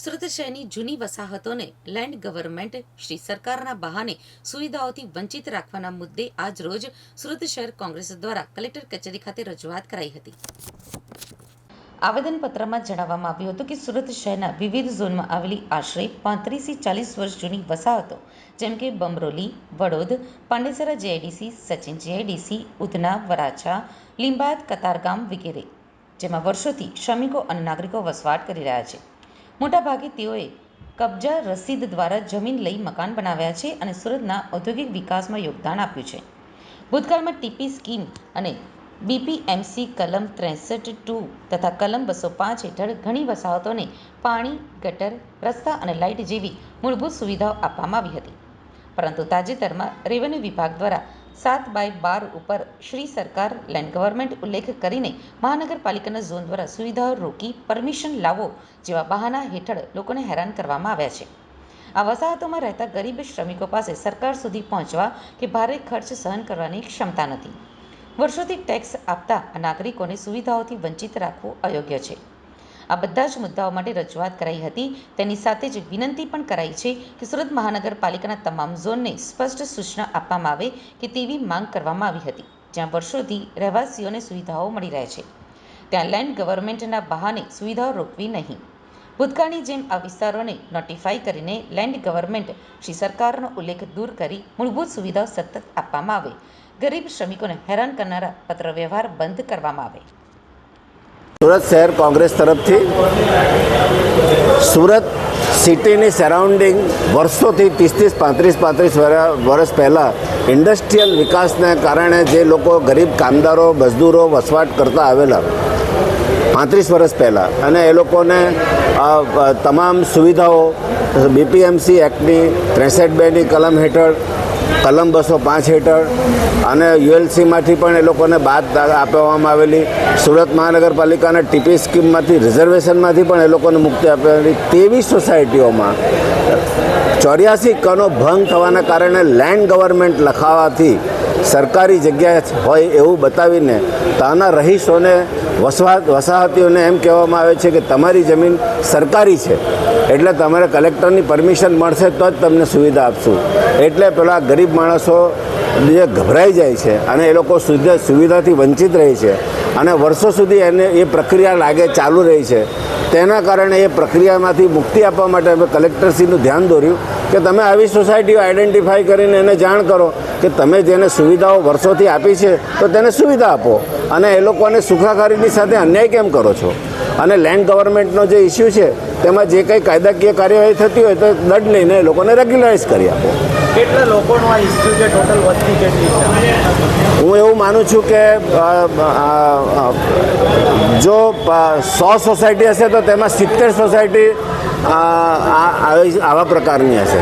સુરત શહેરની જૂની વસાહતોને land government, Shri સરકારના બહાને સુવિધાઓથી વંચિત રાખવાના મુદ્દે આજ રોજ સુરત શહેર કોંગ્રેસ દ્વારા કલેક્ટર કચેરી ખાતે રજૂઆત કરાઈ હતી. આવેદનપત્રમાં જણાવવામાં આવ્યું હતું કે સુરત શહેરના વિવિધ ઝોનમાં આવેલી આશરે પાંત્રીસથી ચાલીસ વર્ષ જૂની વસાહતો, જેમ કે બમરોલી, વડોદ, પાંડેસરા જેઆઈડીસી, સચિન જેઆઈડીસી, ઉધના, વરાછા, લીંબાયત, કતારગામ વગેરે, જેમાં વર્ષોથી શ્રમિકો અને નાગરિકો વસવાટ કરી રહ્યા છે. મોટાભાગે તેઓએ કબજા રસીદ દ્વારા જમીન લઈ મકાન બનાવ્યા છે અને સુરતના ઔદ્યોગિક વિકાસમાં યોગદાન આપ્યું છે. ભૂતકાળમાં ટીપી સ્કીમ અને બીપીએમસી કલમ ત્રેસઠ ટુ તથા કલમ બસો પાંચ હેઠળ ઘણી વસાહતોને પાણી, ગટર, રસ્તા અને લાઇટ જેવી મૂળભૂત સુવિધાઓ આપવામાં આવી હતી. પરંતુ તાજેતરમાં રેવન્યુ વિભાગ દ્વારા સાત બાય બાર ઉપર શ્રી સરકાર લેન્ડ ગવર્મેન્ટ ઉલ્લેખ કરીને મહાનગરપાલિકાના ઝોન દ્વારા સુવિધાઓ રોકી પરમિશન લાવો જેવા બહાના હેઠળ લોકોને હેરાન કરવામાં આવ્યા છે. આ વસાહતોમાં રહેતા ગરીબ શ્રમિકો પાસે સરકાર સુધી પહોંચવા કે ભારે ખર્ચ સહન કરવાની ક્ષમતા નથી. વર્ષોથી ટેક્સ આપતા નાગરિકોને સુવિધાઓથી વંચિત રાખવું અયોગ્ય છે. આ બધા જ મુદ્દાઓ માટે રજૂઆત કરાઈ હતી. તેની સાથે જ વિનંતી પણ કરાઈ છે કે સુરત મહાનગરપાલિકાના તમામ ઝોનને સ્પષ્ટ સૂચના આપવામાં આવે કે તેવી માંગ કરવામાં આવી હતી, જ્યાં વર્ષોથી રહેવાસીઓને સુવિધાઓ મળી રહે છે. ત્યાં લેન્ડ ગવર્મેન્ટના બહાને સુવિધાઓ રોકવી નહીં. ભૂતકાળની જેમ આ વિસ્તારોને નોટિફાઈ કરીને લેન્ડ ગવર્મેન્ટ શ્રી સરકારનો ઉલ્લેખ દૂર કરી મૂળભૂત સુવિધાઓ સતત આપવામાં આવે. ગરીબ શ્રમિકોને હેરાન કરનારા પત્ર વ્યવહાર બંધ કરવામાં આવે. સુરત શહેર કોંગ્રેસ તરફથી. સુરત સિટીની સરાઉન્ડિંગ વર્ષોથી ત્રીસ ત્રીસ પાંત્રીસ પાંત્રીસ વર્ષ પહેલાં ઇન્ડસ્ટ્રીયલ વિકાસને કારણે જે લોકો ગરીબ કામદારો, મજદૂરો વસવાટ કરતા આવેલા, પાંત્રીસ વર્ષ પહેલાં અને એ લોકોને તમામ સુવિધાઓ, બીપીએમસી એક્ટની, ત્રેસઠ બેની કલમ હેઠળ કલમ બસો પાંચ હેઠળ અને યુએલસીમાંથી પણ એ લોકોને બાદ આપવામાં આવેલી. સુરત મહાનગરપાલિકાના ટીપી સ્કીમમાંથી, રિઝર્વેશનમાંથી પણ એ લોકોને મુક્તિ આપેલી તેવી સોસાયટીઓમાં. ચોર્યાસી કનો ભંગ થવાના કારણે લેન્ડ ગવર્મેન્ટ લખાવાથી સરકારી જગ્યા હોય એવું બતાવીને ત્યાંના રહીશોને વસવાટ વસાહતીઓને એમ કહેવામાં આવે છે કે તમારી જમીન સરકારી છે. એટલે તમારે કલેક્ટરની પરમિશન મળશે તો જ તમને સુવિધા આપશું. એટલે પેલા ગરીબ માણસો જે ગભરાઈ જાય છે અને એ લોકો સુવિધા સુવિધાથી વંચિત રહે છે અને વર્ષો સુધી એને એ પ્રક્રિયા લાગે, ચાલુ રહી છે. તેના કારણે એ પ્રક્રિયામાંથી મુક્તિ આપવા માટે અમે કલેક્ટરશ્રીનું ધ્યાન દોર્યું કે તમે આવી સોસાયટીઓ આઈડેન્ટિફાઈ કરીને એને જાણ કરો. કે તમે જેને સુવિધાઓ વર્ષોથી આપી છે તો તેને સુવિધા આપો. અને એ લોકોને સુખાકારીની સાથે અન્યાય કેમ કરો છો? અને લેન્ડ ગવર્મેન્ટનો જે ઇસ્યુ છે તેમાં જે કંઈ કાયદાકીય કાર્યવાહી થતી હોય તો દંડ લઈને એ લોકોને રેગ્યુલરાઇઝ કરી આપો. કેટલા લોકોનો આ ઇસ્યુ છે? ટોટલ વસ્તી કેટલી છે? હું એવું માનું છું કે જો સો સોસાયટી હશે તો તેમાં સિત્તેર સોસાયટી આવા પ્રકારની હશે.